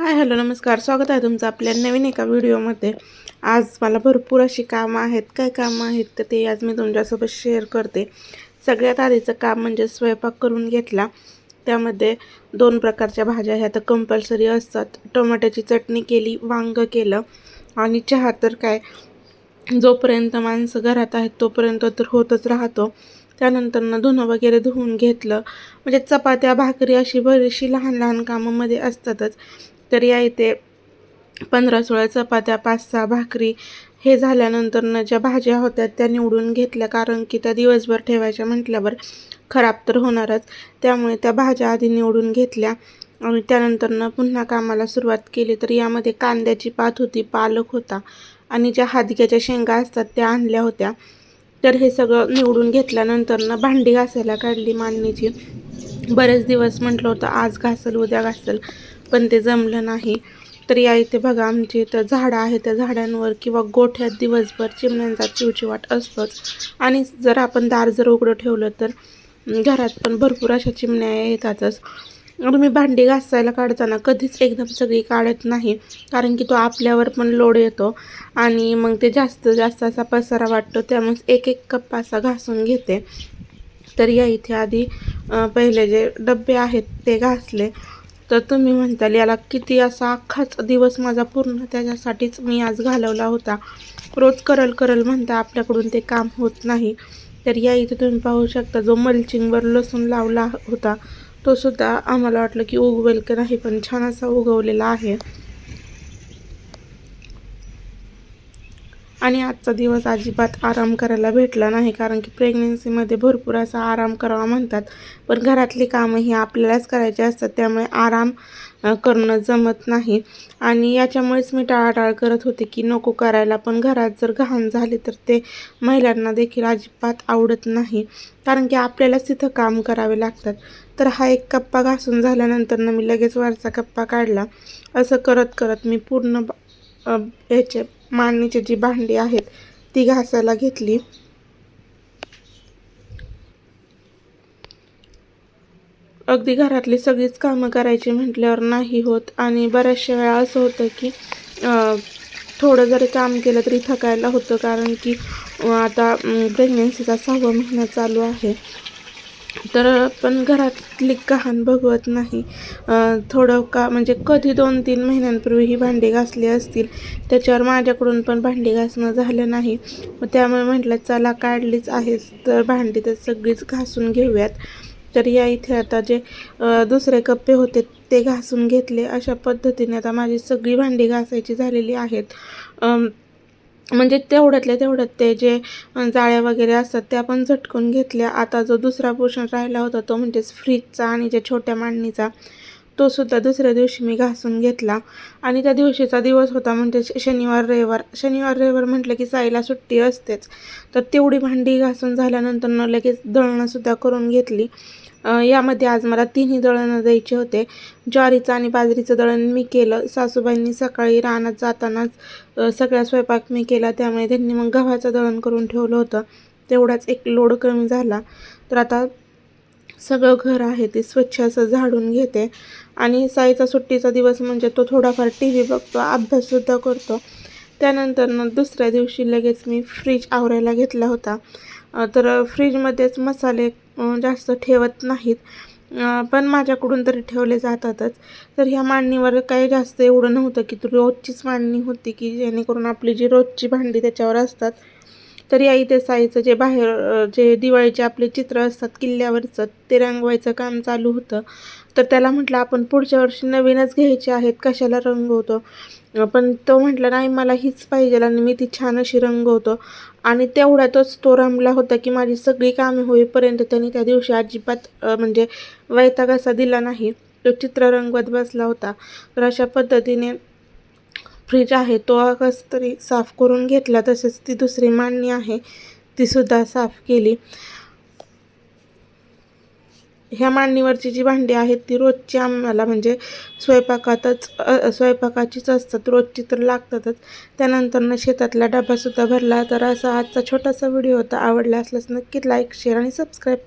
Hi hello नमस्कार. स्वागत आहे तुमचं आपल्या नवीन एका व्हिडिओमध्ये. आज मला भरपूर अशी कामं आहेत. काय कामं आहेत तर ते आज मी तुमच्यासोबत शेअर करते. सगळ्यात आधीचं काम म्हणजे स्वयंपाक करून घेतला. त्यामध्ये दोन प्रकारच्या भाज्या ह्या तर कंपल्सरी असतात. टोमॅटोची चटणी केली वांगं केलं. आणि चहा तर काय जोपर्यंत माणसं घरात आहेत तोपर्यंत तर होतच राहतो. त्यानंतर ना धुणं वगैरे धुवून घेतलं. म्हणजे चपात्या भाकरी अशी बरीचशी लहान लहान कामामध्ये असतातच. तर या इथे पंधरा सोळा चपात्या पाच सहा भाकरी हे झाल्यानंतरनं ज्या भाज्या होत्या त्या निवडून घेतल्या. कारण की त्या दिवसभर ठेवायच्या म्हटल्यावर खराब तर होणारच. त्यामुळे त्या भाज्या आधी निवडून घेतल्या आणि त्यानंतरनं पुन्हा कामाला सुरुवात केली. तर यामध्ये कांद्याची पात होती पालक होता आणि ज्या हादग्याच्या शेंगा असतात त्या आणल्या होत्या. तर हे सगळं निवडून घेतल्यानंतरनं भांडी घासायला काढली मांडणीची बरेच दिवस म्हटलं होतं आज घासल उद्या घासल. पण ते जमलं नाही. तर या इथे बघा आमची इथं झाडं आहे त्या झाडांवर किंवा गोठ्यात दिवसभर चिमण्यांचा चिवचिवाट असतोच. आणि जर आपण दार जर उघडं ठेवलं तर घरात पण भरपूर अशा चिमण्या येतातच. मी भांडी घासायला काढताना कधीच एकदम सगळी काढत नाही कारण की तो आपल्यावर पण लोड येतो. आणि मग ते जास्त जास्त असा पसारा वाटतो त्यामुळे एक एक कप असा घासून घेते. तर या इथे आधी पहिले जे डबे आहेत ते घासले. तर तुम्ही म्हणताल याला किती असा अख्खाच दिवस माझा पूर्ण त्याच्यासाठीच मी आज घालवला होता. रोज करल करल म्हणता आपल्याकडून ते काम होत नाही. तर या इथे तुम्ही पाहू शकता जो मल्चिंगवर लसूण लावला होता तो सुद्धा आम्हाला वाटलं की उगवेल का नाही पण छान असा उगवलेला आहे. आणि आजचा दिवस अजिबात आराम करायला भेटला नाही कारण की प्रेग्नेन्सीमध्ये भरपूर असा आराम करावा म्हणतात. पण घरातली कामं ही आपल्यालाच करायची असतात त्यामुळे आराम करणं जमत नाही. आणि याच्यामुळेच मी टाळाटाळ करत होते की नको करायला पण घरात जर घाण झाली तर ते महिलांना देखील अजिबात आवडत नाही कारण की आपल्यालाच तिथं काम करावे लागतात. तर हा एक कप्पा घासून झाल्यानंतर मी लगेच वरचा कप्पा काढला. असं करत करत मी पूर्ण याचे मांडणीची जी भांडी आहेत ती घासायला घेतली. अगदी घरातली सगळीच कामं करायची म्हटल्यावर नाही होत. आणि बऱ्याचशा वेळा असं होतं की थोडं जरी काम केलं तरी थकायला होतं. कारण की आता प्रेग्नेन्सीचा सहावा महिना चालू आहे. तर पण घरातली कहाण बघवत नाही. थोडं का म्हणजे कधी दोन तीन महिन्यांपूर्वी ही भांडी घासली असतील त्याच्यावर माझ्याकडून पण भांडी घासणं झालं नाही. मग त्यामुळे म्हटलं चला काढलीच आहेच तर भांडी तर सगळीच घासून घेऊयात. तर या इथे आता जे दुसरे कप्पे होते ते घासून घेतले. अशा पद्धतीने आता माझी सगळी भांडी घासायची झालेली आहेत. म्हणजे तेवढ्यातल्या तेवढ्यात ते जे जाळ्या वगैरे असतात त्या पण झटकून घेतल्या. आता जो दुसरा पोर्शन राहिला होता तो म्हणजेच फ्रीजचा आणि ज्या छोट्या मांडणीचा तो सुद्धा दुसऱ्या दिवशी मी घासून घेतला. आणि त्या दिवशीचा दिवस होता म्हणजे शनिवार रविवार. शनिवार रविवार म्हटलं की साईला सुट्टी असतेच. तर तेवढी भांडी घासून झाल्यानंतर न लगेच दळणंसुद्धा करून घेतली. यामध्ये आज मला तिन्ही दळणं द्यायचे होते. ज्वारीचं आणि बाजरीचं दळण मी केलं. सासूबाईंनी सकाळी रानात जातानाच सगळा स्वयंपाक मी केला. त्यामुळे त्यांनी मग गव्हाचं दळण करून ठेवलं होतं. तेवढाच एक लोड कमी झाला. तर आता सगळं घर आहे ते स्वच्छ असं झाडून घेते. आणि साईचा सुट्टीचा दिवस म्हणजे तो थोडाफार टी व्ही बघतो अभ्याससुद्धा करतो. त्यानंतर दुसऱ्या दिवशी लगेच मी फ्रीज आवरायला घेतला होता. तर फ्रीजमध्येच मसाले जास्त ठेवत नाहीत. पण माझ्याकडून तरी ठेवले जातातच. तर ह्या मांडणीवर काही जास्त एवढं नव्हतं की रोजचीच मांडणी होती की जेणेकरून आपली जी रोजची भांडी त्याच्यावर असतात तर या इथे साईचं जे बाहेर जे दिवाळीचे आपले चित्र असतात किल्ल्यावरचं ते रंगवायचं काम चालू होतं. तर त्याला म्हटलं आपण पुढच्या वर्षी नवीनच घ्यायचे आहेत कशाला रंगवतो पण तो म्हटला नाही मला हीच पाहिजे आणि मी ती छान अशी रंगवतो आणि तेवढ्यातच तो रमला होता की माझी सगळी कामे होईपर्यंत त्यांनी त्या दिवशी अजिबात म्हणजे वैताग असा दिला नाही. तो चित्र रंगवत बसला होता. तर अशा पद्धतीने फ्रीज आहे तो कस तरी साफ करून घेतला तसेच ती दुसरी मांडणी आहे तीसुद्धा साफ केली. ह्या मांडणीवरची जी भांडी आहेत ती रोजची आम्हाला म्हणजे स्वयंपाकातच स्वयंपाकाचीच असतात रोजची तर लागतातच. त्यानंतरनं शेतातला डबासुद्धा भरला तर असा आजचा छोटासा व्हिडिओ होता. आवडला असल्यास नक्कीच लाईक शेअर आणि सबस्क्राईब